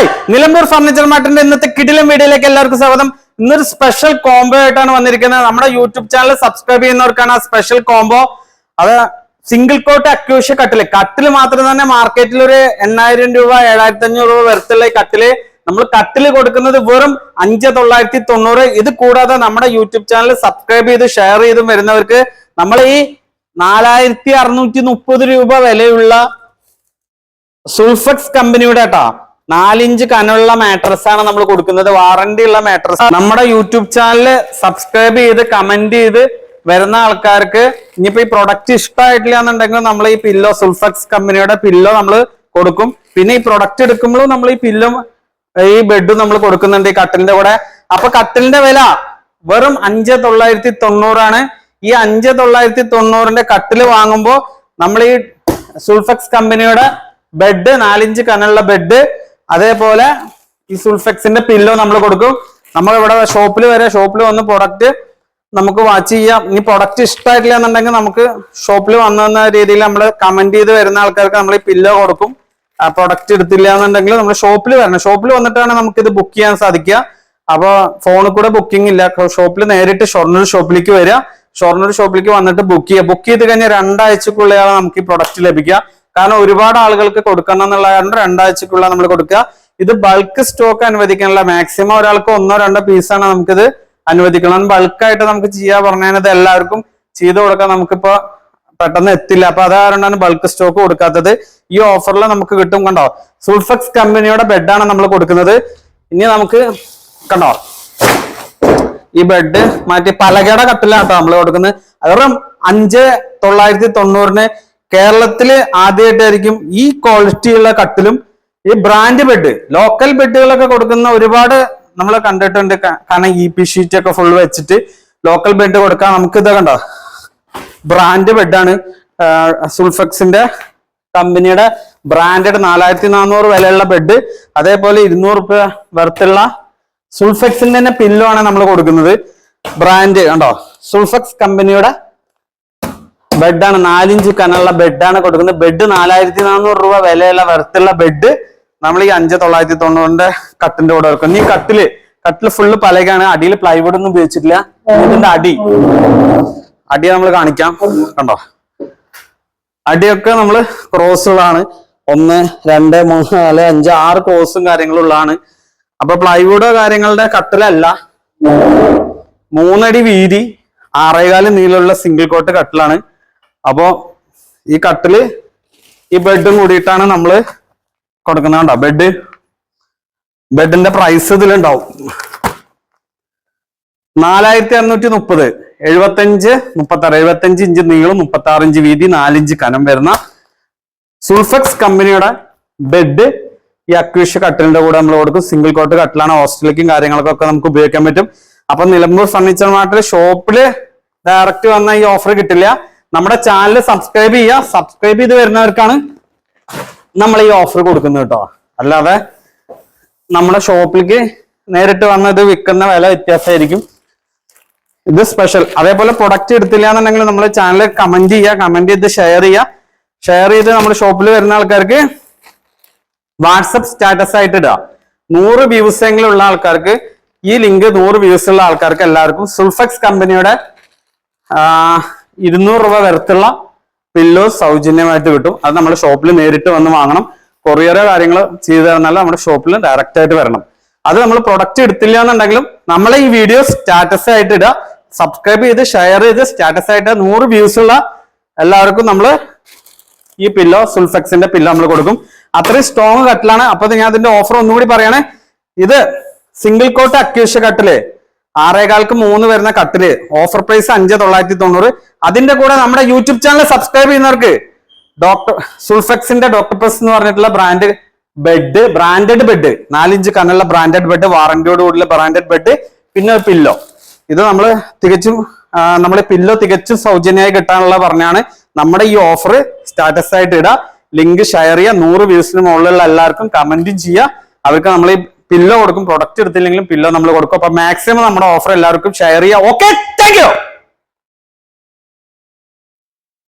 Hi Nilambur furniture മാർട്ടിന്റെ ഇന്നത്തെ കിടിലം വീഡിയോയിലേക്ക് എല്ലാവർക്കും സ്വാഗതം. ഇന്നൊരു സ്പെഷ്യൽ കോംബോ ആയിട്ടാണ് വന്നിരിക്കുന്നത്. നമ്മുടെ യൂട്യൂബ് ചാനൽ സബ്സ്ക്രൈബ് ചെയ്യുന്നവർക്കാണ് ആ സ്പെഷ്യൽ കോംബോ അത് സിംഗിൾ കോട്ട് അക്യൂഷ്യ കട്ടിൽ കട്ടിൽ മാത്രം തന്നെ മാർക്കറ്റിൽ ഒരു എണ്ണായിരം രൂപ ഏഴായിരത്തി അഞ്ഞൂറ് രൂപ വരത്തുള്ള ഈ കട്ടിൽ നമ്മൾ കട്ടിൽ കൊടുക്കുന്നത് വെറും അഞ്ച് തൊള്ളായിരത്തി തൊണ്ണൂറ്. ഇത് കൂടാതെ നമ്മുടെ യൂട്യൂബ് ചാനൽ സബ്സ്ക്രൈബ് ചെയ്ത് ഷെയർ ചെയ്തും വരുന്നവർക്ക് നമ്മൾ ഈ നാലായിരത്തി അറുന്നൂറ്റി മുപ്പത് രൂപ വിലയുള്ള സുൾഫക്സ് കമ്പനിയുടെ കേട്ടോ നാലിഞ്ച് കനമുള്ള മാട്രസ് ആണ് നമ്മൾ കൊടുക്കുന്നത്. വാറണ്ടി ഉള്ള മാട്രസ് നമ്മുടെ യൂട്യൂബ് ചാനൽ സബ്സ്ക്രൈബ് ചെയ്ത് കമന്റ് ചെയ്ത് വരുന്ന ആൾക്കാർക്ക് ഇനിയിപ്പോ ഈ പ്രൊഡക്റ്റ് ഇഷ്ടമായിട്ടില്ല എന്നുണ്ടെങ്കിൽ നമ്മൾ ഈ പില്ലോ സുൽഫക്സ് കമ്പനിയുടെ പില്ലോ നമ്മൾ കൊടുക്കും. പിന്നെ ഈ പ്രൊഡക്റ്റ് എടുക്കുമ്പോഴും നമ്മൾ ഈ പില്ലും ഈ ബെഡും നമ്മൾ കൊടുക്കുന്നുണ്ട് ഈ കട്ടിലിന്റെ കൂടെ. അപ്പൊ കട്ടിലിന്റെ വില വെറും അഞ്ച് തൊള്ളായിരത്തി തൊണ്ണൂറാണ് ഈ അഞ്ച് തൊള്ളായിരത്തി തൊണ്ണൂറിന്റെ കട്ടിൽ വാങ്ങുമ്പോൾ നമ്മൾ ഈ സുൽഫക്സ് കമ്പനിയുടെ ബെഡ് നാലിഞ്ച് കനുള്ള ബെഡ് അതേപോലെ ഈ സുൾഫെക്സിന്റെ പില്ലോ നമ്മൾ കൊടുക്കും. നമ്മൾ ഇവിടെ ഷോപ്പിൽ വരെ ഷോപ്പിൽ വന്ന് പ്രൊഡക്റ്റ് നമുക്ക് വാച്ച് ചെയ്യാം. ഇനി പ്രൊഡക്റ്റ് ഇഷ്ടമായിട്ടില്ല എന്നുണ്ടെങ്കിൽ നമുക്ക് ഷോപ്പിൽ വന്ന രീതിയിൽ നമ്മൾ കമന്റ് ചെയ്ത് വരുന്ന ആൾക്കാർക്ക് നമ്മൾ ഈ പില്ലോ കൊടുക്കും. ആ പ്രൊഡക്റ്റ് എടുത്തില്ല എന്നുണ്ടെങ്കിൽ നമ്മൾ ഷോപ്പിൽ വരണം. ഷോപ്പിൽ വന്നിട്ടാണ് നമുക്ക് ഇത് ബുക്ക് ചെയ്യാൻ സാധിക്കുക. അപ്പൊ ഫോണിൽ കൂടെ ബുക്കിംഗ് ഇല്ല. ഷോപ്പിൽ നേരിട്ട് ഷൊർണൂർ ഷോപ്പിലേക്ക് വരിക. ഷൊർണൂർ ഷോപ്പിലേക്ക് വന്നിട്ട് ബുക്ക് ചെയ്യുക. ബുക്ക് ചെയ്ത് കഴിഞ്ഞാൽ രണ്ടാഴ്ചക്കുള്ളിലാണ് നമുക്ക് ഈ പ്രൊഡക്റ്റ് ലഭിക്കുക. കാരണം ഒരുപാട് ആളുകൾക്ക് കൊടുക്കണം എന്നുള്ള കാരണം രണ്ടാഴ്ചക്കുള്ള നമ്മൾ കൊടുക്കുക. ഇത് ബൾക്ക് സ്റ്റോക്ക് അനുവദിക്കാനുള്ള മാക്സിമം ഒരാൾക്ക് ഒന്നോ രണ്ടോ പീസാണ് നമുക്കിത് അനുവദിക്കണം. ബൾക്കായിട്ട് നമുക്ക് ചെയ്യാ പറഞ്ഞത് എല്ലാവർക്കും ചെയ്തു കൊടുക്കാൻ നമുക്കിപ്പോ പെട്ടെന്ന് എത്തില്ല. അപ്പൊ അത് കാരണമാണ് ബൾക്ക് സ്റ്റോക്ക് കൊടുക്കാത്തത്. ഈ ഓഫറിൽ നമുക്ക് കിട്ടും കണ്ടോ? സുൾഫക്സ് കമ്പനിയുടെ ബെഡാണ് നമ്മൾ കൊടുക്കുന്നത്. ഇനി നമുക്ക് കണ്ടോ? ഈ ബെഡ് മാറ്റി പലകയുടെ കേട്ടോ നമ്മൾ കൊടുക്കുന്നത്. അതും അഞ്ച് തൊള്ളായിരത്തി തൊണ്ണൂറിന് കേരളത്തിൽ ആദ്യമായിട്ടായിരിക്കും ഈ ക്വാളിറ്റിയുള്ള കട്ടിലും ഈ ബ്രാൻഡ് ബെഡ് ലോക്കൽ ബെഡുകളൊക്കെ കൊടുക്കുന്ന ഒരുപാട് നമ്മൾ കണ്ടിട്ടുണ്ട്. കാരണം ഇ പി ഷീറ്റ് ഒക്കെ ഫുൾ വെച്ചിട്ട് ലോക്കൽ ബെഡ് കൊടുക്കാൻ നമുക്ക് ഇതൊക്കെ കണ്ടോ? ബ്രാൻഡ് ബെഡാണ് സുൾഫക്സിന്റെ കമ്പനിയുടെ ബ്രാൻഡഡ് നാലായിരത്തി നാനൂറ് വിലയുള്ള ബെഡ് അതേപോലെ ഇരുന്നൂറ് റുപ്യ വെർത്തുള്ള സുൾഫെക്സിന്റെ തന്നെ പില്ലോ ആണ് നമ്മൾ കൊടുക്കുന്നത്. ബ്രാൻഡ് കണ്ടോ? സുൾഫെക്സ് കമ്പനിയുടെ ബെഡാണ്. നാലിഞ്ച് കനുള്ള ബെഡാണ് കൊടുക്കുന്നത്. ബെഡ് നാലായിരത്തി നാനൂറ് രൂപ വിലയുള്ള വെറുത്തുള്ള ബെഡ് നമ്മൾ ഈ അഞ്ച് തൊള്ളായിരത്തി തൊണ്ണൂറിന്റെ കട്ടിന്റെ കൂടെ വെക്കും. ഈ കട്ടിൽ കട്ടിൽ ഫുള്ള് പലകാണ് അടിയിൽ പ്ലൈവുഡ് ഒന്നും ഉപയോഗിച്ചിട്ടില്ല. ഇതിന്റെ അടി. അടി നമ്മൾ കാണിക്കാം. കണ്ടോ? അടിയൊക്കെ നമ്മൾ ക്രോസുകളാണ് ഒന്ന് രണ്ട് മൂന്ന് നാല് അഞ്ച് ആറ് ക്രോസും കാര്യങ്ങളും ഉള്ളതാണ്. അപ്പൊ പ്ലൈവുഡോ കാര്യങ്ങളുടെ കട്ടിലല്ല. മൂന്നടി വീതി ആറേകാൽ നീളമുള്ള സിംഗിൾ കോട്ട് കട്ടിലാണ്. അപ്പോ ഈ കട്ടിൽ ഈ ബെഡും കൂടിയിട്ടാണ് നമ്മൾ കൊടുക്കുന്നത് കണ്ടോ? ബെഡ് ബെഡിന്റെ പ്രൈസ് ഇതിലുണ്ടാവും. നാലായിരത്തി അറുന്നൂറ്റി മുപ്പത് എഴുപത്തഞ്ച് മുപ്പത്തി ആറ് എഴുപത്തഞ്ച് ഇഞ്ച് നീളം മുപ്പത്തി ആറ് ഇഞ്ച് വീതി നാലിഞ്ച് കനം വരുന്ന സുൾഫക്സ് കമ്പനിയുടെ ബെഡ് ഈ അക്വിഷ കട്ടിലിന്റെ കൂടെ നമ്മൾ കൊടുക്കും. സിംഗിൾ കോട്ട് കട്ടിലാണ് ഹോസ്റ്റലിലേക്കും കാര്യങ്ങൾക്കൊക്കെ നമുക്ക് ഉപയോഗിക്കാൻ പറ്റും. അപ്പൊ നിലമ്പൂർ ഫർണിച്ചർ മാർട്ടിൽ ഷോപ്പിൽ ഡയറക്റ്റ് വന്ന ഈ ഓഫർ കിട്ടില്ല. നമ്മുടെ ചാനൽ സബ്സ്ക്രൈബ് ചെയ്യുക സബ്സ്ക്രൈബ് ചെയ്ത് വരുന്നവർക്കാണ് നമ്മൾ ഈ ഓഫർ കൊടുക്കുന്നത് കേട്ടോ അല്ലാതെ നമ്മുടെ ഷോപ്പിലേക്ക് നേരിട്ട് വന്ന് ഇത് വിൽക്കുന്ന വില വ്യത്യാസമായിരിക്കും. ഇത് സ്പെഷ്യൽ അതേപോലെ പ്രൊഡക്റ്റ് എടുത്തില്ല എന്നുണ്ടെങ്കിൽ നമ്മൾ ചാനൽ കമന്റ് ചെയ്യുക കമന്റ് ചെയ്ത് ഷെയർ ചെയ്യുക ഷെയർ ചെയ്ത് നമ്മുടെ ഷോപ്പിൽ വരുന്ന ആൾക്കാർക്ക് വാട്സപ്പ് സ്റ്റാറ്റസ് ആയിട്ട് ഇടുക നൂറ് വ്യൂസ് എങ്കിലും ഉള്ള ആൾക്കാർക്ക് ഈ ലിങ്ക് നൂറ് വ്യൂസ് ഉള്ള ആൾക്കാർക്ക് എല്ലാവർക്കും സുൾഫക്സ് കമ്പനിയുടെ ഇരുന്നൂറ് രൂപ വരത്തുള്ള പില്ലോസ് സൗജന്യമായിട്ട് കിട്ടും. അത് നമ്മുടെ ഷോപ്പിൽ നേരിട്ട് വന്ന് വാങ്ങണം. കൊറിയറോ കാര്യങ്ങൾ ചെയ്തു തന്നാൽ നമ്മുടെ ഷോപ്പിൽ ഡയറക്റ്റ് ആയിട്ട് വരണം. അത് നമ്മൾ പ്രൊഡക്റ്റ് എടുത്തില്ല എന്നുണ്ടെങ്കിലും നമ്മളെ ഈ വീഡിയോ സ്റ്റാറ്റസ് ആയിട്ട് ഇടുക. സബ്സ്ക്രൈബ് ചെയ്ത് ഷെയർ ചെയ്ത് സ്റ്റാറ്റസ് ആയിട്ട് നൂറ് വ്യൂസ് ഉള്ള എല്ലാവർക്കും നമ്മൾ ഈ പില്ലോ സുൾഫെക്സിന്റെ പില്ലോ നമ്മൾ കൊടുക്കും. അത്രയും സ്ട്രോങ് കട്ടിലാണ് അപ്പൊ ഞാൻ അതിന്റെ ഓഫർ ഒന്നുകൂടി പറയണേ. ഇത് സിംഗിൾ കോട്ട് അക്യൂഷ കട്ടിൽ ആറേകാൽക്ക് മൂന്ന് വരുന്ന കട്ടിൽ. ഓഫർ പ്രൈസ് അഞ്ച് തൊള്ളായിരത്തി തൊണ്ണൂറ്. അതിന്റെ കൂടെ നമ്മുടെ യൂട്യൂബ് ചാനൽ സബ്സ്ക്രൈബ് ചെയ്യുന്നവർക്ക് ഡോക്ടർ സുൾഫെക്സിന്റെ ഡോക്ടർ പ്രസ് എന്ന് പറഞ്ഞിട്ടുള്ള ബ്രാൻഡ് ബെഡ് ബ്രാൻഡഡ് ബെഡ് നാലിഞ്ച് കണ്ണുള്ള ബ്രാൻഡഡ് ബെഡ് വാറന്റിയോട് കൂടിയുള്ള ബ്രാൻഡഡ് ബെഡ് പിന്നെ ഒരു പില്ലോ ഇത് നമ്മൾ തികച്ചും നമ്മൾ പില്ലോ തികച്ചും സൗജന്യമായി കിട്ടാനുള്ള പറഞ്ഞാണ് നമ്മുടെ ഈ ഓഫർ സ്റ്റാറ്റസ് ആയിട്ട് ഇടുക ലിങ്ക് ഷെയർ ചെയ്യുക. നൂറ് വ്യൂസിന് മുകളിലുള്ള എല്ലാവർക്കും കമന്റും ചെയ്യുക. അവർക്ക് നമ്മൾ ഈ പില്ലോ കൊടുക്കും പ്രൊഡക്റ്റ് എടുത്തില്ലെങ്കിലും പില്ലോ നമ്മൾ കൊടുക്കും. അപ്പൊ മാക്സിമം നമ്മുടെ ഓഫർ എല്ലാവർക്കും ഷെയർ ചെയ്യാം. Okay thank you